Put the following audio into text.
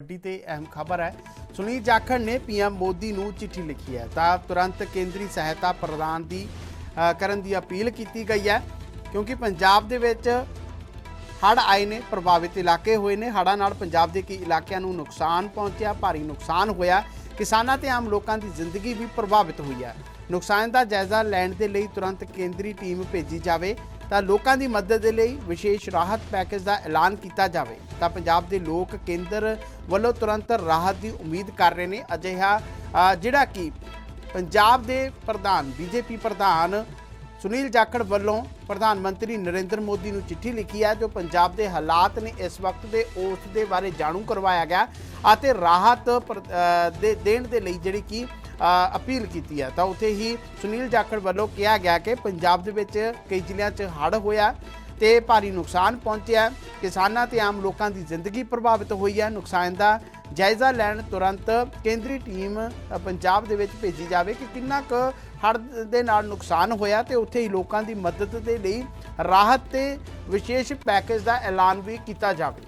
ਵੱਡੀ ਤੇ ਅਹਿਮ ਖਬਰ ਹੈ। ਸੁਨੀਲ ਜਾਖੜ ਨੇ ਪੀਐਮ ਮੋਦੀ ਨੂੰ ਚਿੱਠੀ ਲਿਖੀ ਹੈ। ਤਾਂ ਤੁਰੰਤ ਕੇਂਦਰੀ ਸਹਾਇਤਾ ਪ੍ਰਦਾਨ ਦੀ ਕਰਨ ਦੀ ਅਪੀਲ ਕੀਤੀ ਗਈ ਹੈ। ਕਿਉਂਕਿ ਪੰਜਾਬ ਦੇ ਵਿੱਚ ਹੜ੍ਹ ਆਏ ਨੇ, ਪ੍ਰਭਾਵਿਤ ਇਲਾਕੇ ਹੋਏ ਨੇ। ਹੜ੍ਹਾਂ ਨਾਲ ਪੰਜਾਬ ਦੇ ਕਈ ਇਲਾਕਿਆਂ ਨੂੰ ਨੁਕਸਾਨ ਪਹੁੰਚਿਆ, ਭਾਰੀ ਨੁਕਸਾਨ ਹੋਇਆ। ਕਿਸਾਨਾਂ ਤੇ ਆਮ ਲੋਕਾਂ ਦੀ ਜ਼ਿੰਦਗੀ ਵੀ ਪ੍ਰਭਾਵਿਤ ਹੋਈ ਹੈ। ਨੁਕਸਾਨ ਦਾ ਜਾਇਜ਼ਾ ਲੈਣ ਦੇ ਲਈ ਤੁਰੰਤ ਕੇਂਦਰੀ ਟੀਮ ਭੇਜੀ ਜਾਵੇ। ਤਾਂ ਲੋਕਾਂ ਦੀ ਮਦਦ ਦੇ ਲਈ ਵਿਸ਼ੇਸ਼ ਰਾਹਤ ਪੈਕੇਜ ਦਾ ਐਲਾਨ ਕੀਤਾ ਜਾਵੇ। ਤਾਂ ਪੰਜਾਬ ਦੇ ਲੋਕ ਕੇਂਦਰ ਵੱਲੋਂ ਤੁਰੰਤ ਰਾਹਤ ਦੀ ਉਮੀਦ ਕਰ ਰਹੇ ਨੇ। ਅਜਿਹਾ ਜਿਹੜਾ ਕਿ ਪੰਜਾਬ ਦੇ ਪ੍ਰਧਾਨ, ਬੀਜੇਪੀ ਪ੍ਰਧਾਨ ਸੁਨੀਲ ਜਾਖੜ ਵੱਲੋਂ ਪ੍ਰਧਾਨ ਮੰਤਰੀ ਨਰਿੰਦਰ ਮੋਦੀ ਨੂੰ ਚਿੱਠੀ ਲਿਖੀ ਹੈ, ਜੋ ਪੰਜਾਬ ਦੇ ਹਾਲਾਤ ਨੇ ਇਸ ਵਕਤ ਦੇ ਉਸ ਦੇ ਬਾਰੇ ਜਾਣੂ ਕਰਵਾਇਆ ਗਿਆ ਅਤੇ ਰਾਹਤ ਪਰ- ਦੇ, ਦੇਣ ਦੇ ਲਈ ਜਿਹੜੀ ਕਿ ਅਪੀਲ ਕੀਤੀ ਹੈ। ਤਾਂ ਉੱਥੇ ਹੀ ਸੁਨੀਲ ਜਾਖੜ ਵੱਲੋਂ ਕਿਹਾ ਗਿਆ ਕਿ ਪੰਜਾਬ ਦੇ ਵਿੱਚ ਕਈ ਜ਼ਿਲ੍ਹਿਆਂ 'ਚ ਹੜ੍ਹ ਹੋਇਆ ਤੇ ਭਾਰੀ ਨੁਕਸਾਨ ਪਹੁੰਚਿਆ। ਕਿਸਾਨਾਂ ਤੇ ਆਮ ਲੋਕਾਂ ਦੀ ਜ਼ਿੰਦਗੀ ਪ੍ਰਭਾਵਿਤ ਹੋਈ ਹੈ। ਨੁਕਸਾਨ ਦਾ ਜਾਇਜ਼ਾ ਲੈਣ ਤੁਰੰਤ ਕੇਂਦਰੀ ਟੀਮ ਪੰਜਾਬ ਦੇ ਵਿੱਚ ਭੇਜੀ ਜਾਵੇ ਕਿ ਕਿੰਨਾ ਕੁ ਹੜ੍ਹ ਦੇ ਨਾਲ ਨੁਕਸਾਨ ਹੋਇਆ ਤੇ ਉੱਥੇ ਹੀ ਲੋਕਾਂ ਦੀ ਮਦਦ ਦੇ ਲਈ ਰਾਹਤ ਤੇ ਵਿਸ਼ੇਸ਼ ਪੈਕੇਜ ਦਾ ਐਲਾਨ ਵੀ ਕੀਤਾ ਜਾਵੇ।